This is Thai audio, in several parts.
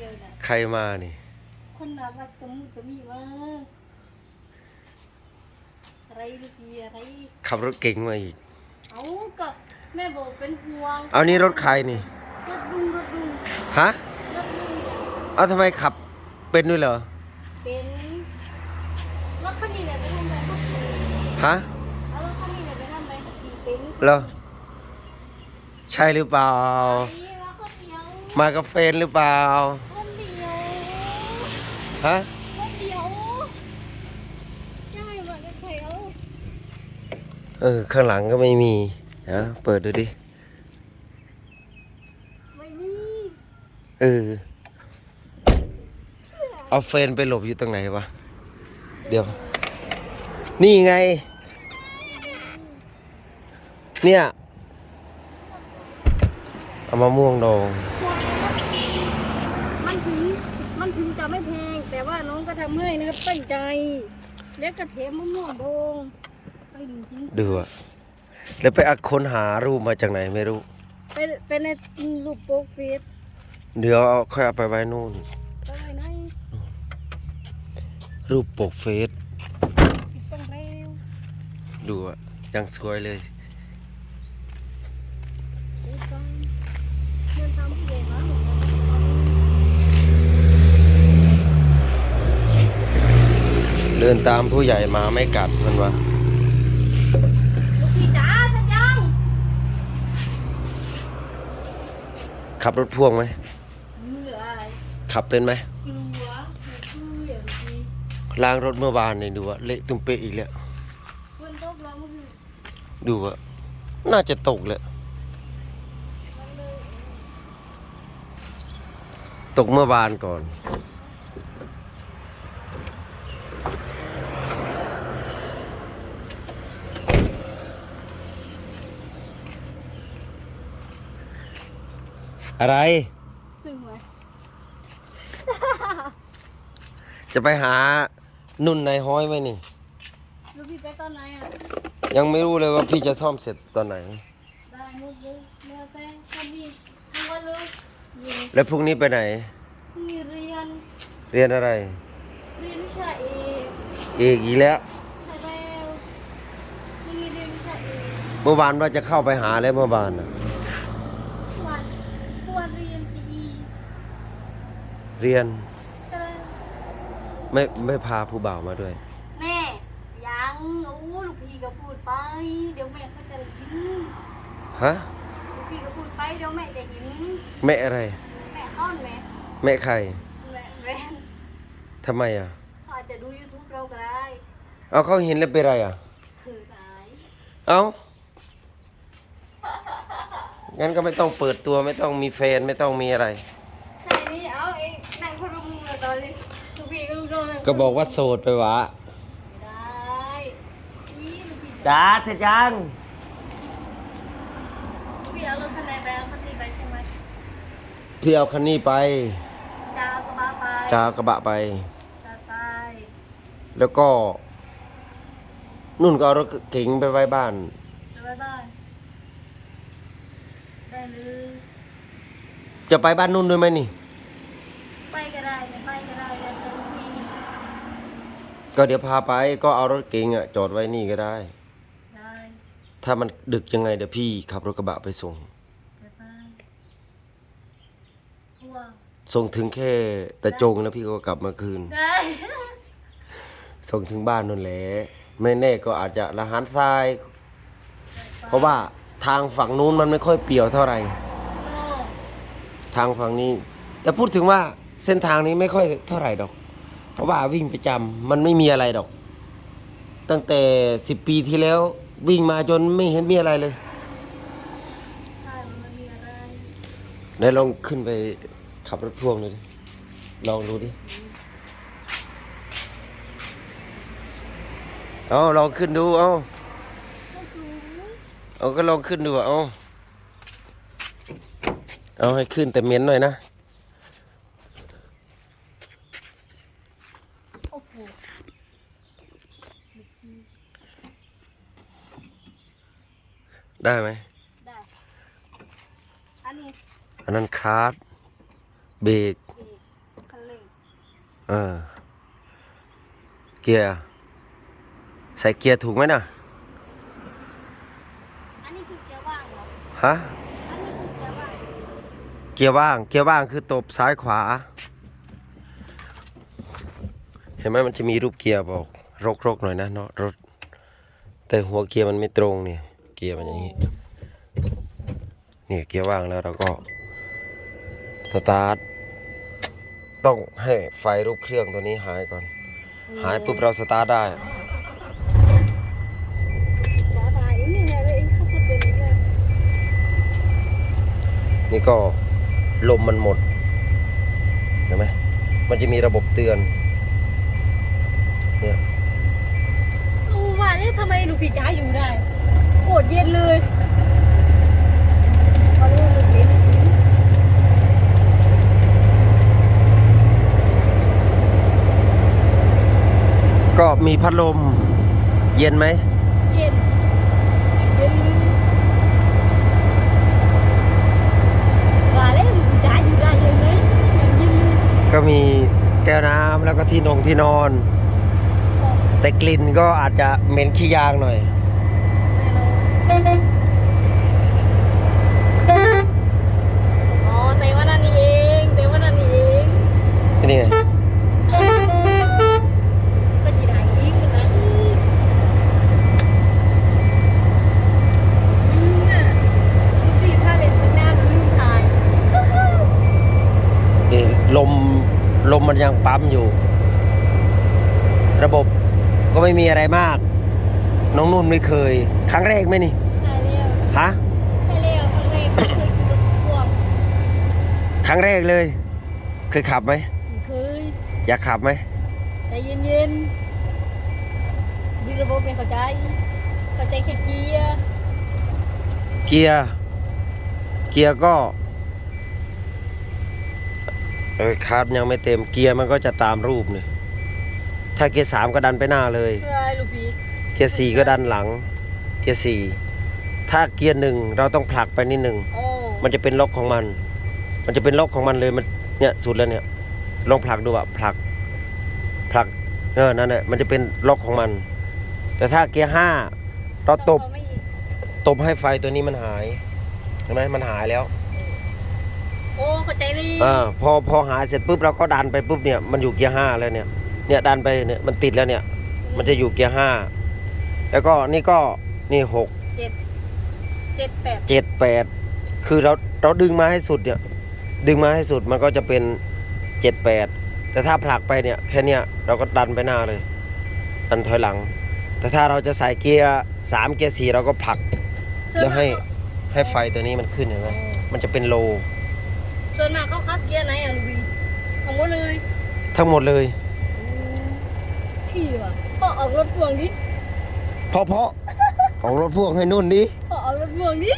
ดียวน่ะใครมานี่ คนน่ารักกระมุกระมีมากอะไรลูกพี่อะไร ขับรถเก่งมาอีก เอากับแม่บอกเป็นห่วงเอานี่รถใครนี่ รถลุงรถลุงฮะ รถลุงเอาทำไมขับเป็นด้วยเหรอ เป็นรถคันนี้เนี่ยไปทำอะไรครับฮะเอารถคันนี้เนี่ยไปทำอะไรครับพี่เป็นเหรอ ใช่หรือเปล่า ไอ้ว่าคนเดียวมากับแฟนหรือเปล่าคนเดียว ฮะคนเดียวใช่มากับใครเอาเออ ข้างหลังก็ไม่มีนะเปิดดูดิ ไม่มีเออ เอาแฟนไปหลบอยู่ตรงไหนวะ เดี๋ยว นี่ไง เนี่ย เอามะม่วงดอง มันถึงมันถึงจะไม่แพง แต่ว่าน้องก็ทำให้นะ ครับตั้งใจเล็กกระเทียมมะม่วงดองไปดูจริงดูอะแล้วไปอักค้นหารูปมาจากไหนไม่รู้เป็นเป็นในรูปโป๊กเฟสเดี๋ยวเอาค่อยเอาไปไว้นู่นก็ไว้ไหนรูปปกเฟซต้องเร็วดูอะยังสวยเลย อุปงเดินตามผู้ใหญ่มาเหมือนกัน เดินตามผู้ใหญ่มาไม่กัดมันวะลูกพี่จ๋าสัญญาณขับรถพ่วงไหมเหลืออะไรขับเป็นไหมกลัวคืออย่างนี้ล้างรถเมื่อวานนี่ดูอะเละตุ้มเปะอีกแล้วเพื่อนตกเราเมื่อคืนดูอะน่าจะตกเลยตกเมื่อวานก่อน อะไรซึ่งไหมจะไปหานุ่นในห้อยไหมนี่ ลูกพี่ไปตอนไหนอะ ยังไม่รู้เลยว่าพี่จะซ่อมเสร็จตอนไหน ได้หมดเลยแมวแต่คนนี้ทั้งวันเลยอยู่แล้วพรุ่งนี้ไปไหน มีเรียน เรียนอะไร เรียนวิชาเอกเอกอีกแล้ว ใช่แล้วมีเรียนวิชาเอกเมื่อวานว่าจะเข้าไปหาแล้วเมื่อวานน่ะ วันวันเรียนปีดี เรียนใช่แล้วไม่ไม่พาผู้บ่าวมาด้วย แม่ยังโอ้ลูกพี่ก็พูดไป เดี๋ยวแม่ก็จะยินฮะลูกพี่ก็พูดไปเดี๋ยวแม่จะยินแม่อะไร แม่อ้อนแม่แม่ใครแม่แรนทำไมอะเขาอาจจะดู YouTube เราก็ได้เอาเขาเห็นแล้วเป็นไรอะคือไหนเอางั้นก็ไม่ต้องเปิดตัวไม่ต้องมีแฟนไม่ต้องมีอะไร ใช่นี่เอาเองนั่งพรุงเลยตอนนี้ลูกพี่ ก็ลูกโดนเลยก็บอกว่าโสดไปวะไม่ได้นี่ลูกพี่จ้าเสร็จยังลูกพี่เอารถคันไหนไปเอาคันนี้ไปใช่ไหมพี่เอาคันนี้ไปจ้าวกระบะไปจ้ากระบะไป จ้าไปแล้วก็ นุ่นก็เอารถเก๋งไปไว้บ้านจะไปบ้านได้เลยจะไปบ้านนุ่นด้วยไหมนี่ ไปก็ได้ไม่ไปก็ได้แล้วแต่ลูกพี่ ก็เดี๋ยวพาไปก็เอารถเก๋งอะจอดไว้นี่ก็ได้ ได้ถ้ามันดึกยังไงเดี๋ยวพี่ขับรถกระบะไปส่ง จะไปกลัวส่งถึงแค่ตะจงแล้วพี่ก็กลับมาคืน ได้ ส่งถึงบ้านนั่นแหละไม่แน่ก็อาจจะละหารทราย เพราะว่าทางฝั่งนู้นมันไม่ค่อยเปี่ยวเท่าไหร่ โอ้ ทางฝั่งนี้ แต่พูดถึงว่าเส้นทางนี้ไม่ค่อยเท่าไหร่ดอก เพราะว่าวิ่งประจำมันไม่มีอะไรดอก ตั้งแต่สิบปีที่แล้ว วิ่งมาจนไม่เห็นมีอะไรเลยใช่มันไม่มีอะไรไหนลองขึ้นไปขับรถพ่วงเลยดิลองดูดิเอาลองขึ้นดูเอาก็คือเอาก็ลองขึ้นดูอะเอาเอาให้ขึ้นแต่เหม็นหน่อยนะ โอ้โห ได้ไหมได้ อันนี้ อันนั้นคาร์ดเบรกเอกเออเกียร์ ใส่เกียร์ถูกไหมน่ะ อันนี้คือเกียร์ว่างเหรอ ฮะ อันนี้คือเกียร์ว่าง เกียร์ว่าง เกียร์ว่างคือตบซ้ายขวา เห็นไหมมันจะมีรูปเกียร์บอก รกๆหน่อยนะเนาะรถ แต่หัวเกียร์มันไม่ตรงเนี่ย เกียร์มันอย่างนี้นี่เกียร์ว่างแล้วเราก็สตาร์ทต้องให้ไฟรูปเครื่องตัวนี้หายก่อน หายปุ๊บเราสตาร์ทได้จ้าตายนี่ไงเลยเองเข้ามาเป็นอย่างเงี้ยนี่ก็ลมมันหมดเห็นไหมมันจะมีระบบเตือนเนี่ย รู้ว่าเนี่ยทำไมลูกพี่จ้าอยู่ได้ โคตรเย็นเลยตอนนี้ลูกพี่ก็มีพัดลม เย็นไหม เย็น เย็นว่าแล้วลูกพี่จ้าอยู่ได้ยังไงอย่างเย็นเลยก็มีแก้วน้ำแล้วก็ที่นงที่นอน แต่กลิ่นก็อาจจะเหม็นขี้ยางหน่อย อ๋อแต่ว่านั่นนี่เองแต่ว่านั่นนี่เองนี่ไงก็จีไหนอีกนะอีกอืมน่ะลูกพี่ถ้าเล่นข้างหน้ามันลืมถ่ายนี่ลมลมมันยังปั๊มอยู่ ระบบก็ไม่มีอะไรมาก น้องนุ่นไม่เคย ครั้งแรกไหมนี่ถ่ายเร็ว ฮะถ่ายเร็วครั้งแรกไม่เคยขี่รถพ่วงครั้งแรกเลย เคยขับไหมไม่เคยอยากขับไหมใจเย็นๆดีระบบเป็นเข้าใจเข้าใจแค่เกียร์เกียร์เกียร์ก็เออคาร์ดยังไม่เต็มเกียร์มันก็จะตามรูปเนี่ยถ้าเกียร์สามก็ดันไปหน้าเลยเพื่ออะไรลูกพี่เกียร์สี่ก็ดันหลัง เกียร์สี่ ถ้าเกียร์หนึ่งเราต้องผลักไปนิดหนึ่งโอ้มันจะเป็นล็อกของมัน มันจะเป็นล็อกของมันเลยมันเนี่ยสุดแล้วเนี่ยลองผลักดูอะผลักผลักเออนั่นแหละมันจะเป็นล็อกของมัน แต่ถ้าเกียร์ห้าเราตบองไม่อีกตบให้ไฟตัวนี้มันหายเห็นไหมมันหายแล้วโอ้เข้าใจเลยอ่าพอพอหายเสร็จปุ๊บเราก็ดันไปปุ๊บเนี่ยมันอยู่เกียร์ห้าแล้วเนี่ยเนี่ยดันไปเนี่ยมันติดแล้วเนี่ย มันจะอยู่เกียร์ห้าแล้วก็นี่ก็นี่หก เจ็ดเจ็ดแปดเจ็ดแปดคือเราเราดึงมาให้สุดเนี่ย ดึงมาให้สุดมันก็จะเป็นเจ็ดแปดแต่ถ้าผลักไปเนี่ยแค่เนี้ยเราก็ดันไปหน้าเลย ดันถอยหลัง แต่ถ้าเราจะใส่เกียร์สามเกียร์สี่เราก็ผลัก แล้วให้ให้ไฟตัวนี้มันขึ้นเห็นไหมมันจะเป็นโล ส่วนมากเขาคัดเกียร์ไหนอะลูกพี่ของหมดเลยทั้งหมดเลยพี่ว่ะพ่อออกรถพ่วงดิเพราะเพราะ ของรถพ่วงให้นุ่นดิพ่อออก รถพ่วงดิ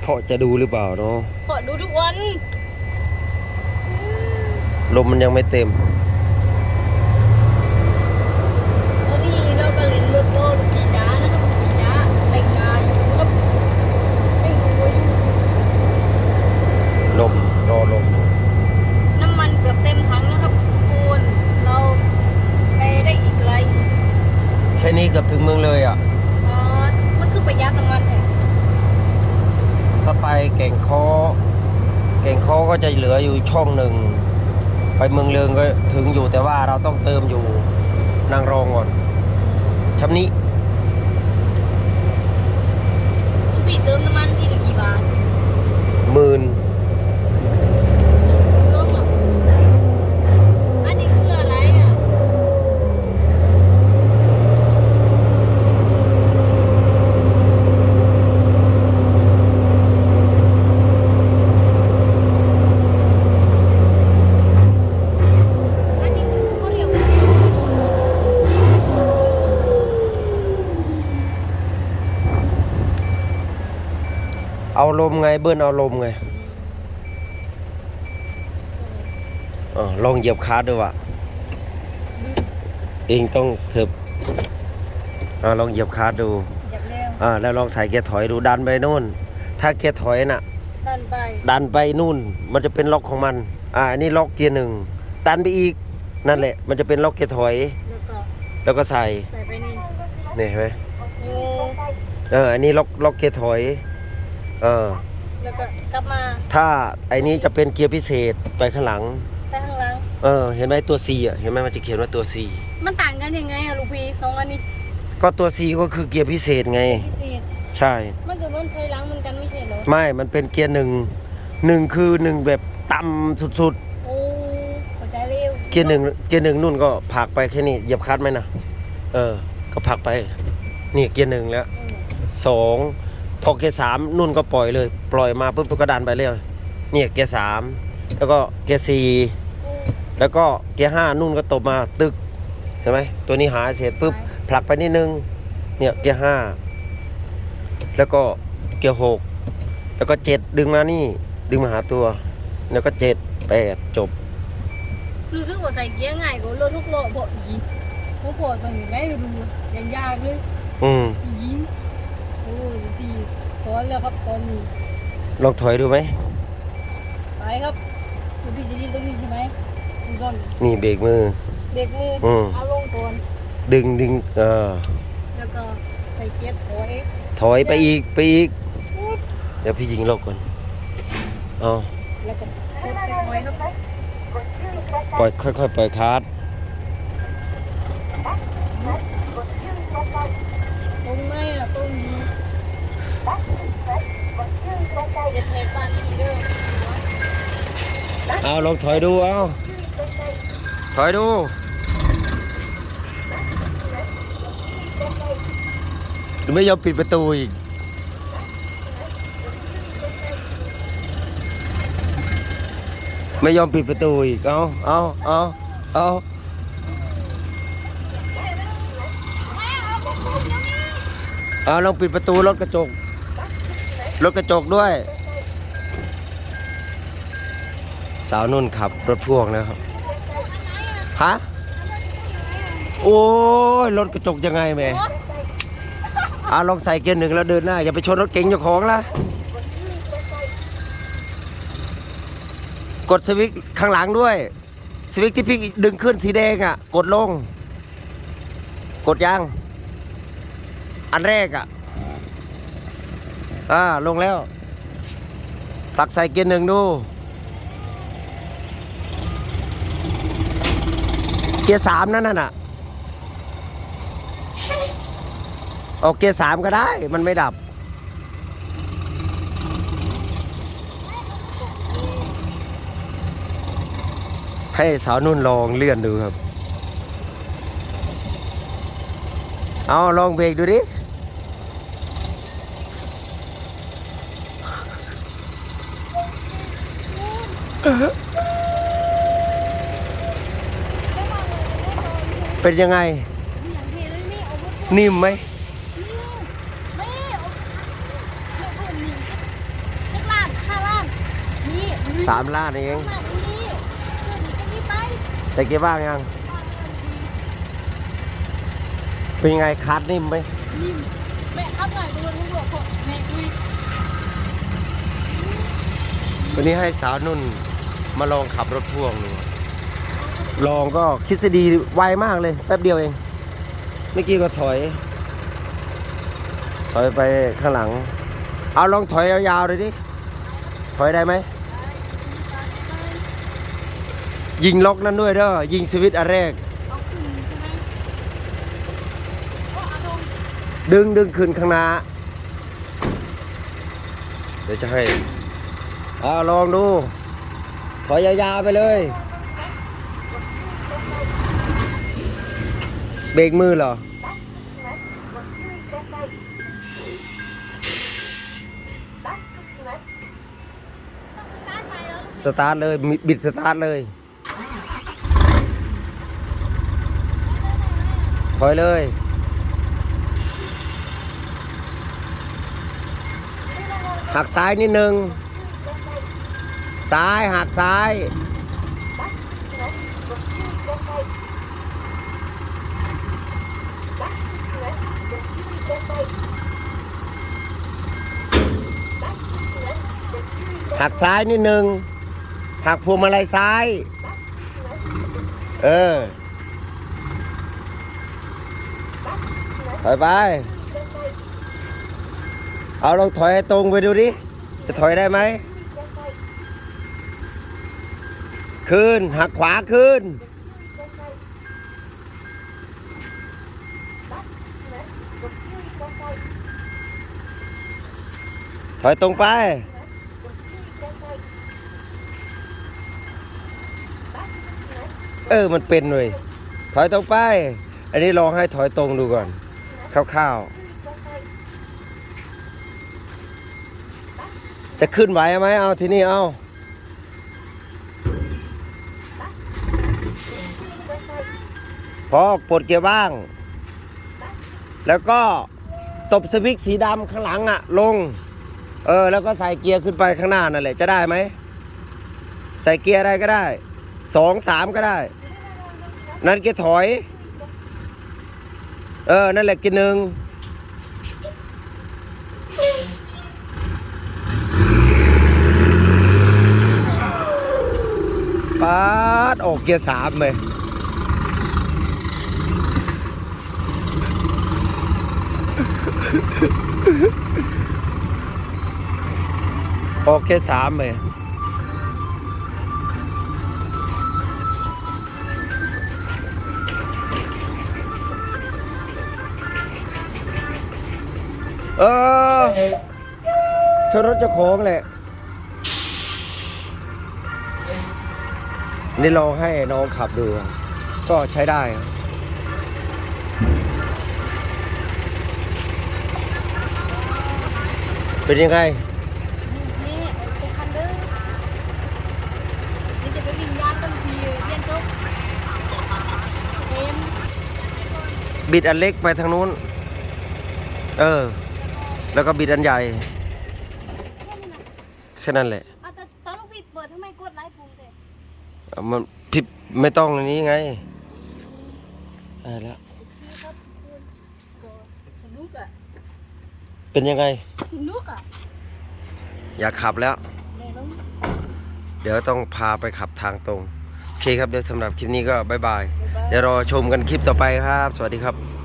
เพราะจะดูหรือเปล่าเนาะพ่อดูทุกวัน ลมมันยังไม่เต็ม วันนี้เราก็เล่นรถโลลูกพี่จ๋านะครับลูกพี่จ๋าแต่งงานอยู่ครับแต่งตัวอยู่ลมรอลมน้ำมันเกือบเต็มถังนะครับทุกคนเราไปได้อีกไกลแค่นี้เกือบถึงเมืองเลยอะอ๋อมันคือประหยัดน้ำมันแท้ ถ้าไปแก่งคอแก่งคอก็จะเหลืออยู่ช่องหนึ่ง ไปเมืองเรืองก็ถึงอยู่แต่ว่าเราต้องเติมอยู่นางรองก่อนชำนี้ลูกพี่เติมน้ำมันทีละกี่บาทหมื่น เติมอะอันนี้คืออะไรอะ อันนี้คือเขาเรียกว่า เอาลมไงเบิ้ลเอาลมไงอาวลองเหยียบคาร์ดดูว่ะเองต้องเถิบอาลองเหยียบคาร์ดดูอยากเร็วอ่าแล้วลองใส่เกียร์ถอยดูดันไปนู่น ถ้าเกียร์ถอยน่ะ ดันไปดันไปนู่น มันจะเป็นล็อกของมัน อ่าอันนี้ล็อกเกียร์หนึ่งดันไปอีกนั่นแหละ มันจะเป็นล็อกเกียร์ถอย แล้วก็แล้วก็ใส่ใส่ไปนี่นี่เห็นไหมโอ้เอออันนี้ล็อกล็อกเกียร์ถอย เออ แล้วก็กลับมาถ้าไอ้นี้จะเป็นเกียร์พิเศษไปข้างหลัง ไปข้างหลัง เออ เห็นไหมตัว C อะ เห็นไหมมันจะเขียนว่าตัว C มันต่างกันยังไงอะลูกพี่สองอันนี้ก็ตัว C ก็คือเกียร์พิเศษไง พิเศษ ใช่ มันก็เหมือนถอยหลังเหมือนกันไม่ใช่เหรอ ไม่ มันเป็นเกียร์หนึ่งหนึ่งคือหนึ่งแบบต่ำสุดโอ้เข้าใจเร็วๆ เกียร์หนึ่งเกียร์หนึ่งนู่นก็ผลักไปแค่นี้เหยียบคลัดไหมนะ เออ ก็ผลักไป นี่เกียร์หนึ่งแล้ว อืมสอง พอเกียร์สามนุ่นก็ปล่อยเลย ปล่อยมาปุ๊บก็ดันไปเรื่อยเนี่ยเกียร์สามแล้วก็เกียร์สี่อืมแล้วก็เกียร์ห้านุ่นก็ตบมาตึกเห็นไหมตัวนี้หายเสร็จปุ๊บผลักไปนิดนึงเนี่ยเกียร์ห้าแล้วก็เกียร์หกแล้วก็เจ็ดดึงมานี่ดึงมาหาตัว แล้วก็เจ็ดแปดจบ รู้สึกว่าใส่เกียร์ง่ายกว่ารถทุกล้อบ่อีกเพราะพอตรงนี้ไม่รู้ยังยากเลย อืมยิงโอ้ยพี่สอนแล้วครับตอนนี้ลองถอยดูไหมไปครับเดี๋ยวพี่จะยิงตรงนี้ใช่ไหมดูก่อนนี่เบรกมือ เบรกมืออม เอาลงก่อนดึงดึงเออแล้วก็ใส่เกียร์ถอยถอยไปอีกไปอีกเดี๋ยวพี่ยิงลกก่อนเอาแล้วก็กดไปถอยครับปล่อยค่อยๆปล่อยคาร์ด เอาลองถอยดูเอาถอยดู ไม่ยอมปิดประตูอีก ไม่ยอมปิดประตูอีก เอาเอาเอาเอาเอาลองปิดประตูรถกระจก รถกระจกด้วย สาวนุ่นขับรถพ่วงนะครับ ฮะ โอ้ย รถกระจกยังไงแม่อ่าลองใส่เกียร์หนึ่งแล้วเดินหน้า อย่าไปชนรถเก๋งเจ้าของละกดสวิตช์ข้างหลังด้วย สวิตช์ที่พี่ดึงขึ้นสีแดงอะ กดลง กดยัง อันแรกอะ อ่า ลงแล้ว ผลักใส่เกียร์หนึ่งดู เกียร์สามนั่นน่ะเอาเกียร์สามก็ได้ มันไม่ดับ ให้สาวนุ่นลองเลื่อนดูครับ เอาลองเบรกดูดิเเป็นยังไง อย่างที่เลยนี่เอาวุธนิ่มไหมไม่เอาเรื่องพวกนี้จักรล้านห้าล้านนี่สามล้านเองมาตรงนี้เพื่อนจะมีไปใส่เกียร์บ้างยัง เป็นยังไงคัดนิ่มไหมนิ่มแม่ทำไงตัวลูกหลอแม่คุยวันนี้ให้สาวนุ่นมาลองขับรถพ่วงดู ลองก็คิดดีไวมากเลย แป๊บเดียวเอง เมื่อกี้ก็ถอย ถอยไปข้างหลัง เอาลองถอยยาวๆเลยดิ ถอยได้ไหม ยิงล็อกนั่นด้วยเด้อ ยิงสวิตช์อันแรก ดึงดึงขึ้นข้างหน้า เดี๋ยวจะให้เอาลองดู ถอยยาวๆไปเลย เบรกมือเหรอ สตาร์ทเลยมิบิดสตาร์ทเลย ถอยเลยหักซ้ายนิดนึง ซ้ายหักซ้าย หักซ้ายนิดนึง หักพวงมาลัยซ้าย เออถอยไป เอาลองถอยตรงไปดูดิ จะถอยได้ไหม ขึ้น หักขวาขึ้น ถอยตรงไป เออมันเป็นเลยถอยตรงไป อันนี้ลองให้ถอยตรงดูก่อนคร่าวๆจะขึ้นไหวไหมเอาที่นี้เอาพอปลดเกียร์บ้าง แล้วก็ตบสวิกสีดำข้างหลังอะลง เออ แล้วก็ใส่เกียร์ขึ้นไปข้างหน้านั่นแหละจะได้ไหม ใส่เกียร์อะไรก็ได้สองสามก็ได้ นั่นเกียร์ถอย เออ นั่นแหละกียร์หนึ่งปาดออกเกียร์สามเลยออกแค่สามเลย เออชนรถเจ้าของแหละนี่ลองให้น้องขับดู ก็ใช้ได้ครับเป็นยังไงนี่เป็นคันเด้อนี่จะไปวิ่งยานตั้งทีเรียนจบเอ็มบิดอันเล็กไปทางนู้น เออ แล้วก็บิดอันใหญ่ แค่นี้นะแค่นั้นแหละอะแต่ตอนลูกบิดเปิดทำไมกดไลค์ปุ่มเด็เอามันพิบไม่ต้องอันนี้ไงได้แล้ว นี่ครับคุณก็สนุกอะเป็นยังไง สนุกอะอยากขับแล้ว แม่ต้องเดี๋ยวต้องพาไปขับทางตรง โอเคครับ เดี๋ยวสำหรับคลิปนี้ก็บายบาย บ๊ายบาย เดี๋ยวรอชมกันคลิปต่อไปครับ สวัสดีครับ